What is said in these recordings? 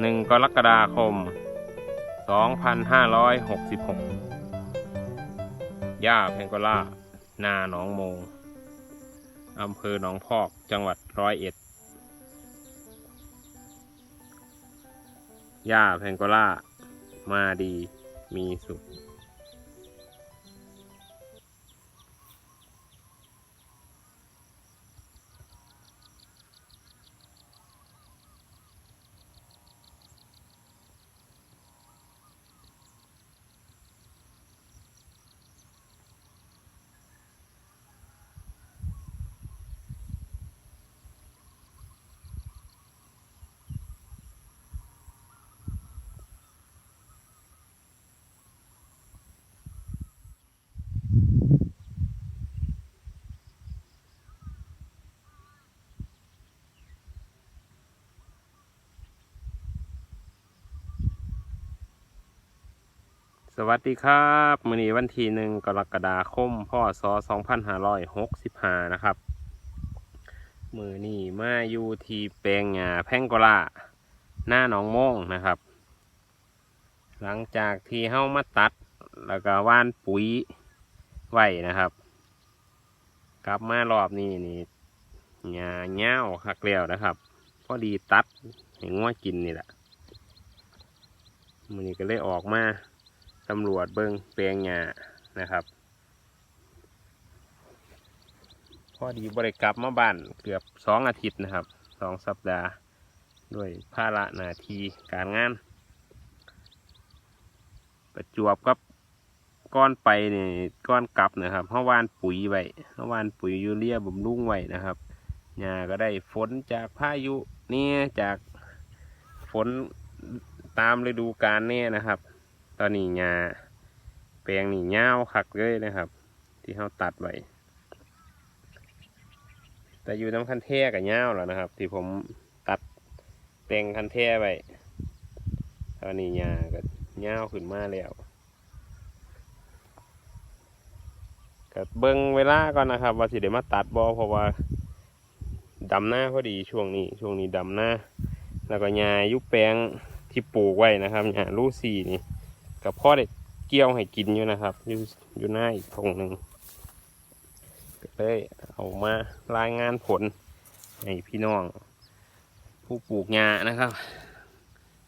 หนึ่งกรกฎาคมสองพันห้าร้อยหกสิบหกย่าเพงกล่า นาหนองโมง อำเภอหนองพอก จังหวัดร้อยเอ็ด ย่าเพงกล่า มาดี มีสุข วัสดีครับมื้อนี้วันที่หนึ่งกรกฎาคมพศ2565 นะครับ มือนี้มาอยู่ที่แปลงหญ้าแพงกลาหน้าหนองโม่งนะครับ หลังจากที่เฮ้ามาตัด แล้วก็ว่านปุ๋ยไว้นะครับ กลับมารอบนี้นี่หญ้าเง่าวคักแล้วนะครับ พอดีตัดให้งัวกินนี่แหละมือนี้ก็เลยออกมา ตำรวจเบิงแปลงหญ้านะครับ พอดีบริกลับมาบ้านเกือบสองอาทิตย์นะครับสองสัปดาห์ด้วยภาระหน้าที่การงาน ประจวบกับก้อนไปเนี่ยก้อนกลับนะครับเพราะวานปุ๋ยไว้เพราะวานปุ๋ยยูเรียบำรุงไว้นะครับหญ้าก็ได้ฝนจากพายุเนี่ยจากฝนตามฤดูกาลเนี่ยนะครับ ตอนนี้หญ้าแปลงนี่ยาวคักเลยนะครับ ที่เขาตัดไว้แต่อยู่น้ำคันแท่กับยาวแล้วนะครับ ที่ผมตัดแปลงคันแท่ไว้ตอนนี้หญ้าก็ยาวขึ้นมาแล้วก็เบิ่งเวลาก่อนนะครับ ว่าสิเดี๋ยวมาตัดบอเพราะว่าดำหน้าพอดีช่วงนี้ ช่วงนี้ดำหน้า แล้วก็หญ้ายุแปลงที่ปลูกไว้นะครับหญ้าลูซี่นี่ กับพ่อได้เกี่ยวให้กินอยู่นะครับ อยู่อยู่หน้าอีกทงหนึ่งก็เลยเอามารายงานผลให้พี่น้อง ผู้ปลูกหญ้านะครับ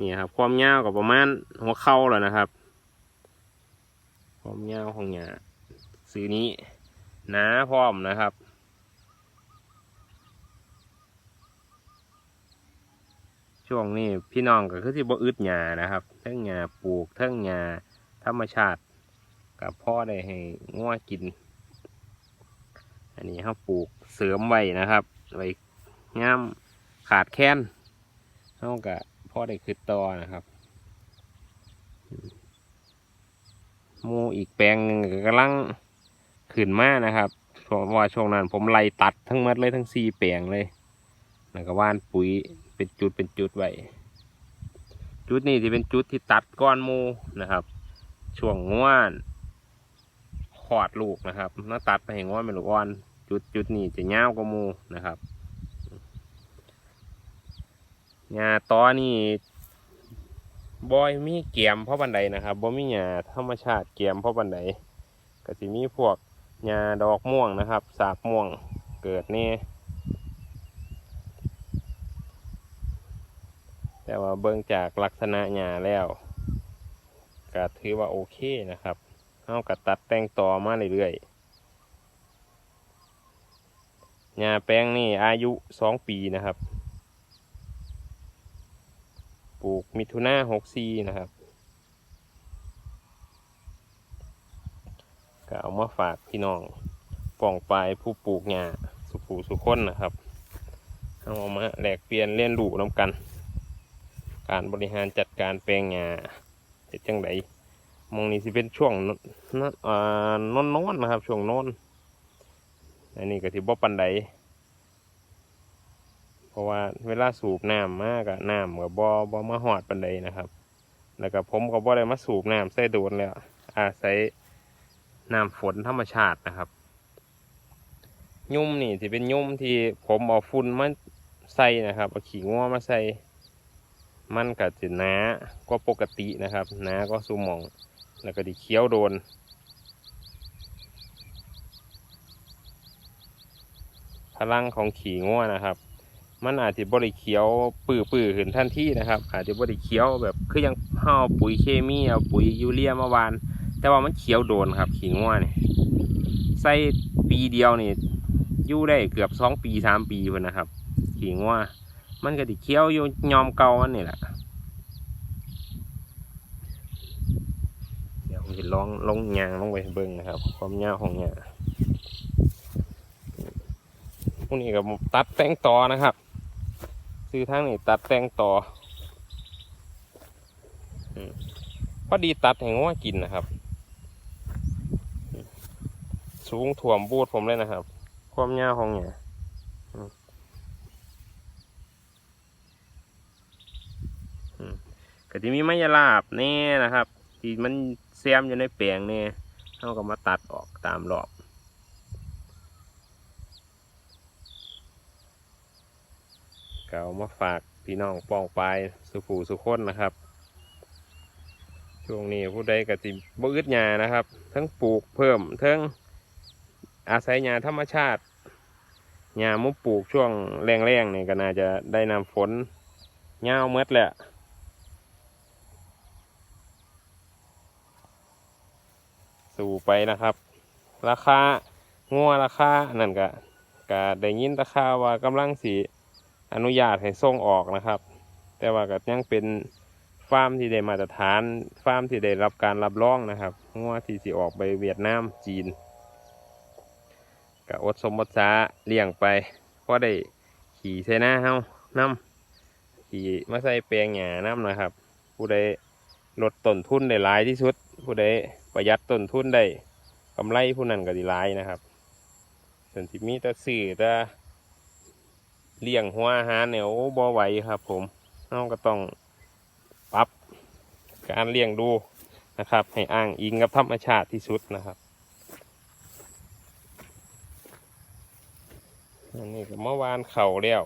นี่ครับ ความยาวกับประมาณหัวเข่าแล้วนะครับ ความยาวของหญ้าสีนี้หนาพร้อมนะครับ ช่วงนี้พี่น้องก็คือที่บ่อึดหญ้านะครับทั้งหญ้าปลูกทั้งหญ้าธรรมชาติกับพ่อได้ให้งัวกิน อันนี้เขาปลูกเสริมไว้นะครับไว้ย่ามขาดแค้นเขากับพ่อได้คือต่อนะครับมูอีกแปลงหนึ่งก็กำลังขึ้นมานะครับเพราะว่าช่วงนั้นผมไล่ตัดทั้งหมดเลยทั้งสี่แปลงเลยแล้วก็ว่านปุ๋ย เป็นจุดเป็นจุดไว้จุดนี้จะเป็นจุดที่ตัดก้อนมูนะครับ ช่วงง่วนขอดลูกนะครับน้าตัดไปเห็นว่าเป็นลูกอ่อน จุดจุดนี้จะยาวกว่ามูนะครับหญ้าตอนี่บอยมีเกียมเพราะบันไดนะครับบ่มีหญ้าธรรมชาติเกียมเพราะบันไดก็สิมีพวกหญ้าดอกม่วงนะครับ สาบม่วงเกิดนี่ แต่ว่าเบิ่งจากลักษณะหญ้าแล้วก็ถือว่าโอเคนะครับเอากัตัดแต่งต่อมาเรื่อยๆหญ้าแปลงนี่อายุสองปีนะครับ ปลูกมิถุนาหกซีนะครับก็เอามาฝากพี่น้องป่องปลายผู้ปลูกหญ้าสุปูสุขคนนะครับ เอามาแลกเปลี่ยนเรียนรู้น้ำกัน การบริหารจัดการแปลงหญ้าเฮ็ดจังไดมองนี้สิเป็นช่วงนอนนอนๆนะครับ ช่วงนอนอันนี้ก็สิบ่ปันใดเพราะว่าเวลาสูบน้ำมากอะน้ำก็บ่บ่มาหอดปันใดนะครับ แล้วก็ผมก็บ่ได้มาสูบน้ำใส่โดนแล้วอาศัยน้ำฝนธรรมชาตินะครับ ยุ่มนี่สิเป็นยุ่มที่ผมเอาฝุ่นมาใส่นะครับเอาขี้งัวมาใส่ มันก็จะหนากว่าปกตินะครับหนาก็สูมอง แล้วก็ดีเคี้ยวโดน พลังของขี่ง่วนะครับ มันอาจจะบริเคี้ยวปื้อปื้อขึ้นทันทีนะครับ อาจจะบริเคี้ยวแบบคือยังห่อปุ๋ยเคมีเอาปุ๋ยยูเรียมาวาน แต่ว่ามันเคี้ยวโดนครับ ขี่ง่วนี่ใส่ปีเดียวนี่อยู่ได้เกือบสองปีสามปีเพิ่นะครับ ขี่ง่ว มันก็ติเคี้ยวอยู่ยอมเก่ามันนี่แหละเดี๋ยวผมจะลองลงยางลงไปให้เบิ่งนะครับ ความยาวของเนี่ยพวกนี้ก็ตัดแต่งต่อนะครับ ซื้อทางนี้ตัดแต่งต่อพอดีตัดให้งัวกินนะครับ สูงถ่วมบูดผมเลยนะครับ ความยาวของเนี่ยอืมอืม ก็จะมีไม้ยาลาบแน่นะครับ ที่มันแซมอยู่ในแปลงเนี่ยเขาก็มาตัดออกตามรอบเก็เอามาฝากพี่น้องปองปลายสุผูสุคนนะครับ ช่วงนี้ผู้ใดก็จิบ่อึดหญ้านะครับ ทั้งปลูกเพิ่มทั้งอาศัยหญ้าธรรมชาติหญ้ามุปลูกช่วงแรงๆเนี่ยก็น่าจะได้นำฝนเงาเมดแหละ สู่ไปนะครับ ราคางัวราคานั่นก็ก็ได้ยินราคาว่ากำลังสีอนุญาตให้ส่งออกนะครับ แต่ว่าก็ยังเป็นฟาร์มที่ได้มาตรฐานฟาร์มที่ได้รับการรับรองนะครับงัวที่สิออกไปเวียดนามจีนก็อดสมบทสาเลี้ยงไปเพราะได้ขี่ใส่หน้าเฮาน้ำขี่มาใส่แปลงหญ้าน้ำนะครับ ผู้ใดลดต้นทุนได้หลายที่สุด ผู้ใด ประหยัดต้นทุนได้กำไรผู้นั้นก็ดีหลายนะครับส่วนที่มีแต่สื่อแต่เลี้ยงหัวอาหาเนี่ยโอ้บ่ไหวครับ ผมเราก็ต้องปรับการเลี้ยงดูนะครับ ให้อ้างอิงกับธรรมชาติที่สุดนะครับอันนี้ก็เมื่อวานเข่าแล้ว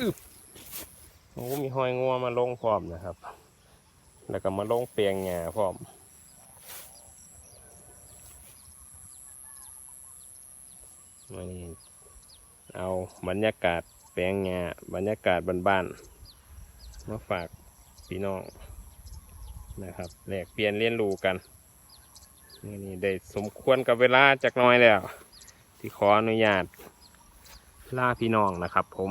อึบโอ้มีหอยงัวมาลงพร้อมนะครับ แล้วก็มาลงเปียงหญ้าพร้อมนนี้เอาบรรยากาศแปลงหญ้าบรรยากาศบ้านๆมาฝากพี่น้องนะครับแลกเปลี่ยนเรียนรู้กันนี่นี่ได้สมควรกับเวลาจากน้อยแล้ว ที่ขออนุญาตล่าพี่น้องนะครับผม